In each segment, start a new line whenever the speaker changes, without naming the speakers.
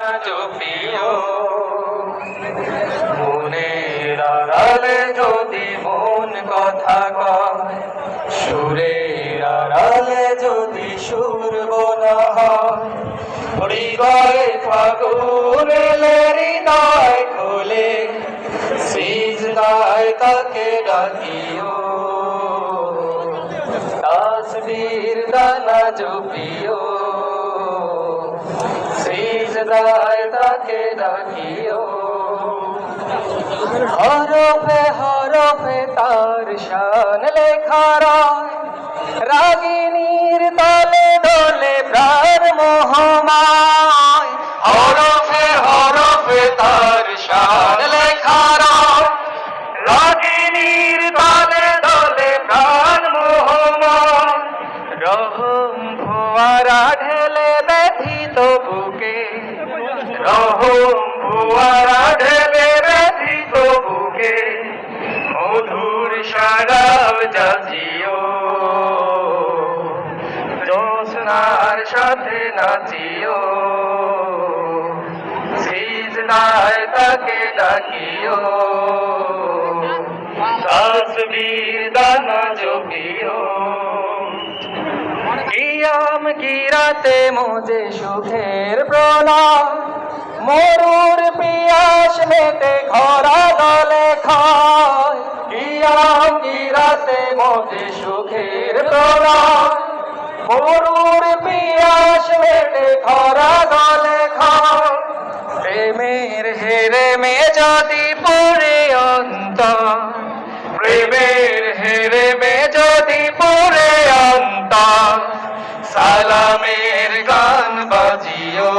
জপিও মনের আড়ালে যদি মন কথা কয় সুরের আড়ালে যদি সুর বোনা হয়। হৃদয়ে ফাগুন হৃদয় খোলে সিজদায় তাকে ডাকিও। তাসবীর দানা জপিও। সিজদায় তাকে ডাকিও। হরফে হরফে তার শান লেখারা রাগিনীর তলে দলে প্রাণ মোহমায়। হরফে হরফে তার শান লেখা রয়। রাগিনীর তলে দলে প্রাণ মোহমায়। রহম ফোয়ারা ঢেলে ব্যথিত রহম ফোয়ারা ঢেলে ব্যথিত বুকে মধুর সারাব জাজিও জোসনার সাথে নাচিও। সিজদায় তাকে ডাকিও। তসবির দানা জপিও কিয়াম কিরাতে মোজে সুখের প্রণাম। মরুর পিয়াস মেতে ঘরা দলে খায়। মোজে সুখের প্রণাম মরুর পিয়াস মেটে ঘরা দলে খায়। প্রেমের হেরে মে যদি পড়ে অন্ত প্রেমের হেরে মে যদি পড়ে অন্তর। সালামের গান বাজিও।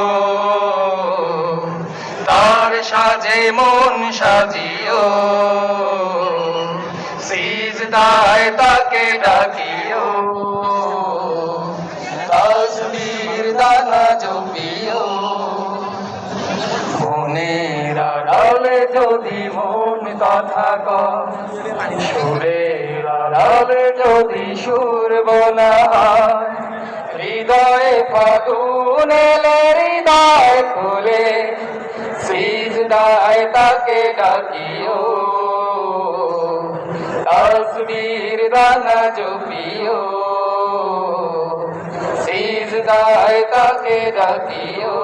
তার সাজে মন সাজিও। সিজদায় তাকে ডাকিও। তাসবীর দানা জপিও। মনের আড়ালে যদি মন কথা কয়, সুরের আড়ালে যদি সুর হয় হৃদয়ে ফাগুন হৃদয় খুলে সিজদায় তাকে ডাকিও। তসবির দানা জপিও। সিজদায় তাকে ডাকিও।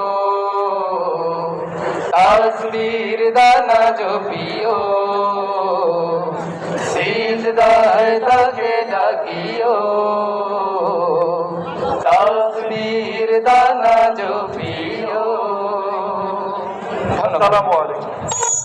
তসবির দানা জপিও। সিজদায় তাকে ডাকিও দানা জপিও
আসসালামু আলাইকুম